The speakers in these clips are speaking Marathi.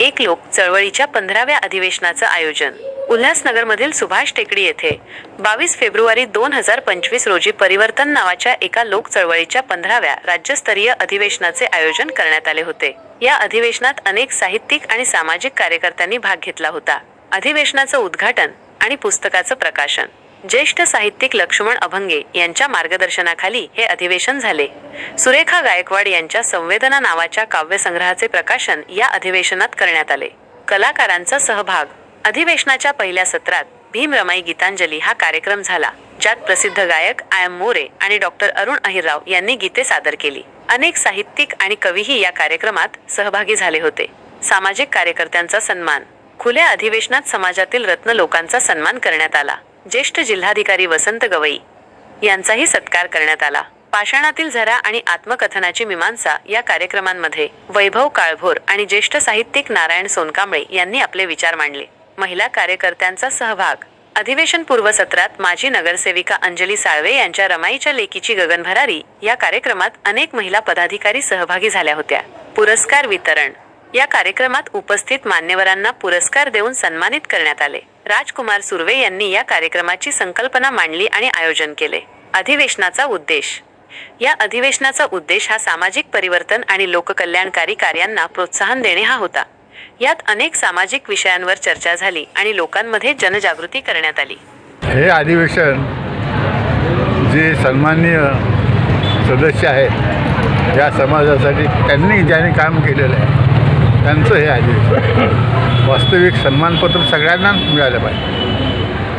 एक लोक चळवळीच्या पंधराव्या अधिवेशनाचं आयोजन. उल्हासनगरमधील सुभाष टेकडी येथे बावीस फेब्रुवारी दोन हजार पंचवीस रोजी परिवर्तन नावाच्या एका लोक चळवळीच्या पंधराव्या राज्यस्तरीय अधिवेशनाचे आयोजन करण्यात आले होते. या अधिवेशनात अनेक साहित्यिक आणि सामाजिक कार्यकर्त्यांनी भाग घेतला होता. अधिवेशनाचं उद्घाटन आणि पुस्तकाचं प्रकाशन. ज्येष्ठ साहित्यिक लक्ष्मण अभंगे यांच्या मार्गदर्शनाखाली हे अधिवेशन झाले. सुरेखा गायकवाड यांच्या संवेदना नावाच्या काव्यसंग्रहाचे प्रकाशन या अधिवेशनात करण्यात आले. कलाकारांचा सहभाग. अधिवेशनाच्या पहिल्या सत्रात भीम रमाई गीतांजली हा कार्यक्रम झाला ज्यात प्रसिद्ध गायक आय एम मोरे आणि डॉक्टर अरुण अहिरराव यांनी गीते सादर केली. अनेक साहित्यिक आणि कवीही या कार्यक्रमात सहभागी झाले होते. सामाजिक कार्यकर्त्यांचा सन्मान. खुल्या अधिवेशनात समाजातील रत्न लोकांचा सन्मान करण्यात आला. ज्येष्ठ जिल्हाधिकारी वसंत गवई यांचाही सत्कार करण्यात आला. पाषाणातील झरा आणि आत्मकथनाची मीमांसा या कार्यक्रमांमध्ये वैभव काळभोर आणि ज्येष्ठ साहित्यिक नारायण सोनकांबळे यांनी आपले विचार मांडले. महिला कार्यकर्त्यांचा सहभाग. अधिवेशन पूर्व सत्रात माजी नगरसेविका अंजली साळवे यांच्या रमाईच्या लेकीची गगनभरारी या कार्यक्रमात अनेक महिला पदाधिकारी सहभागी झाल्या होत्या. पुरस्कार वितरण. या कार्यक्रमात उपस्थित मान्यवरांना पुरस्कार देऊन सन्मानित करण्यात आले. राजकुमार सुर्वे यांनी या कार्यक्रमाची संकल्पना मांडली आणि आयोजन केले. अधिवेशनाचा उद्देश. या अधिवेशनाचा उद्देश हा सामाजिक परिवर्तन आणि लोककल्याणकारी कार्यांना प्रोत्साहन देणे हा होता. यात अनेक सामाजिक विषयांवर चर्चा झाली आणि लोकांमध्ये जनजागृती करण्यात आली. हे अधिवेशन जे सन्माननीय सदस्य आहेत या समाजासाठी त्यांनी ज्याने काम केलेलं आहे त्यांचं हे आहे. वास्तविक सन्मानपत्र सगळ्यांना मिळालं पाहिजे.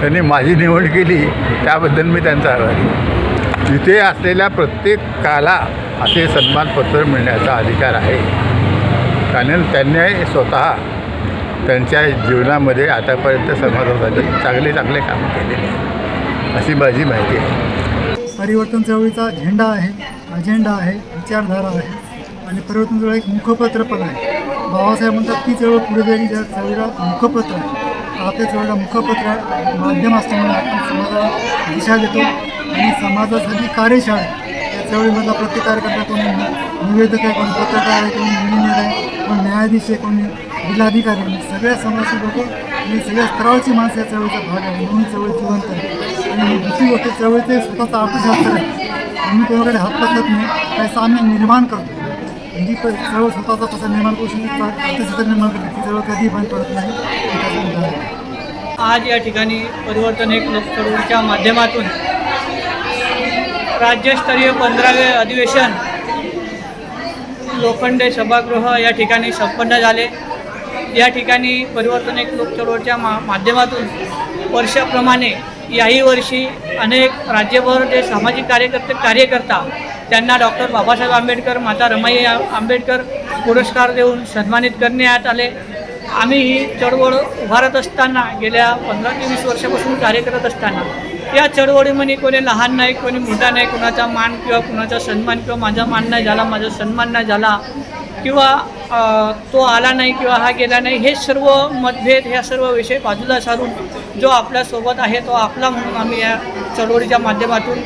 त्यांनी माझी निवड केली त्याबद्दल मी त्यांचा आभारी इथे असलेल्या प्रत्येकाला असे सन्मानपत्र मिळण्याचा अधिकार आहे. कारण त्यांनी स्वतः त्यांच्या जीवनामध्ये आतापर्यंत समाजासाठी चांगले चांगले काम केलेले आहे. अशी माझी माहिती आहे. परिवर्तन चळवळीचा झेंडा आहे. अजेंडा आहे विचारधारा आहे. आणि परिवर्तन चळवळ एक मुखपत्र पण आहे. बाबासाहेब म्हणतात ती चळवळ पुढे जाईल ज्या चळवळीला मुखपत्र आहे. आपल्या चळवळीला मुखपत्र आहे, माध्यम असल्यामुळे आपण समाजाला दिशा देतो. आणि समाजासाठी कार्यशाळा आहे. त्या चळवळीमधला प्रत्येक कार्यकर्ता कोणी निवेदक आहे कोणी पत्रकार आहे कोणी इंजिनियर आहे कोण न्यायाधीश आहे कोणी जिल्हाधिकारी आहे. म्हणजे सगळ्या समाजाची लोक आणि सगळ्या स्तरावरची माणसं या चळवळीचा भाग आहे म्हणून चळवळ जिवंत आहे. आणि दुसरी गोष्ट चळवळीचे स्वतःचा अर्थशास्त्र आहे. आम्ही कोणाकडे हात पसरत नाही त्याचा आम्ही निर्माण करतो. जी प- चळवळ स्वतःचा तसा निर्माण करू शकतो अर्थशास्त्र निर्माण करतो ती चळवळ कधीही बंद पडत नाही आज या ठिकाणी परिवर्तन एक लोक माध्यमातून राज्यस्तरीय पंधरावे अधिवेशन लोखंडे सभागृह या ठिकाणी संपन्न झाले. या ठिकाणी परिवर्तन एक लोक मा माध्यमातून वर्षाप्रमाणे याही वर्षी अनेक राज्यभर जे सामाजिक कार्यकर्ते कार्यकर्ता त्यांना डॉक्टर बाबासाहेब आंबेडकर माता रमाई आंबेडकर पुरस्कार देऊन सन्मानित करण्यात आले. आम्ही ही चळवळ उभारत असताना गेल्या पंधरा ते वीस वर्षापासून कार्य करत असताना या चळवळीमध्ये कोणी लहान नाही कोणी मोठा नाही कोणाचा मान किंवा कुणाचा सन्मान किंवा माझा मान नाही झाला माझा सन्मान नाही झाला किंवा तो आला नाही किंवा हा गेला नाही हे सर्व मतभेद ह्या सर्व विषय बाजूला सारून जो आपल्यासोबत आहे तो आपला म्हणून आम्ही या चळवळीच्या माध्यमातून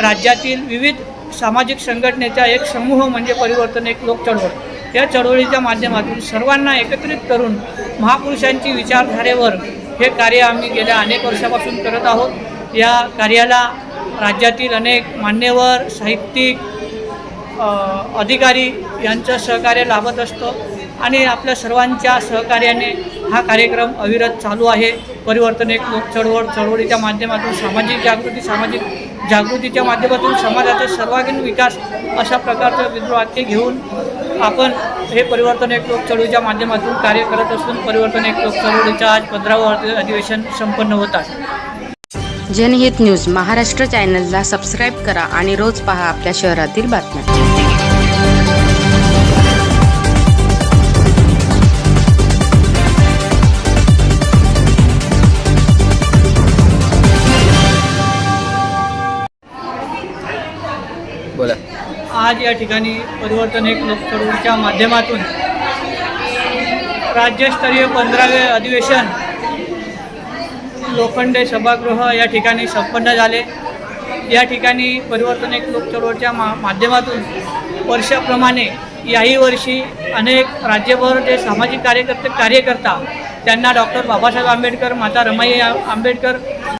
राज्यातील विविध सामाजिक संघटनेचा एक समूह म्हणजे परिवर्तन एक लोक चळवळ. या चळवळीच्या माध्यमातून सर्वांना एकत्रित करून महापुरुषांची विचारधारेवर हे कार्य आम्ही गेल्या अनेक वर्षापासून करत आहोत. या कार्याला राज्यातील अनेक मान्यवर साहित्यिक अधिकारी यांचं सहकार्य लाभत असतं आणि आपल्या सर्वांच्या सहकार्याने हा कार्यक्रम अविरत चालू आहे. परिवर्तन एक लोक चळवळ चळवळीच्या माध्यमातून सामाजिक जागृती सामाजिक जागृतीच्या माध्यमातून समाजाचा सर्वांगीण विकास अशा प्रकारचं विद्रोहाक्य घेऊन आपण हे परिवर्तन एक लोक चळवळीच्या माध्यमातून कार्य करत असून परिवर्तन एक लोक चळवळीचं आज पंधरावं अधिवेशन संपन्न होत आहे. जनहित न्यूज महाराष्ट्र चॅनलला सबस्क्राईब करा आणि रोज पहा आपल्या शहरातील बातम्या. आज या ठिकाणी परिवर्तन एक लोक माध्यमातून राज्यस्तरीय पंधरावे अधिवेशन लोखंडे सभागृह या ठिकाणी संपन्न झाले. या ठिकाणी परिवर्तन एक लोक मा माध्यमातून वर्षाप्रमाणे याही वर्षी अनेक राज्यभर जे सामाजिक कार्यकर्ते कार्यकर्ता त्यांना डॉक्टर बाबासाहेब आंबेडकर माता रमाई आंबेडकर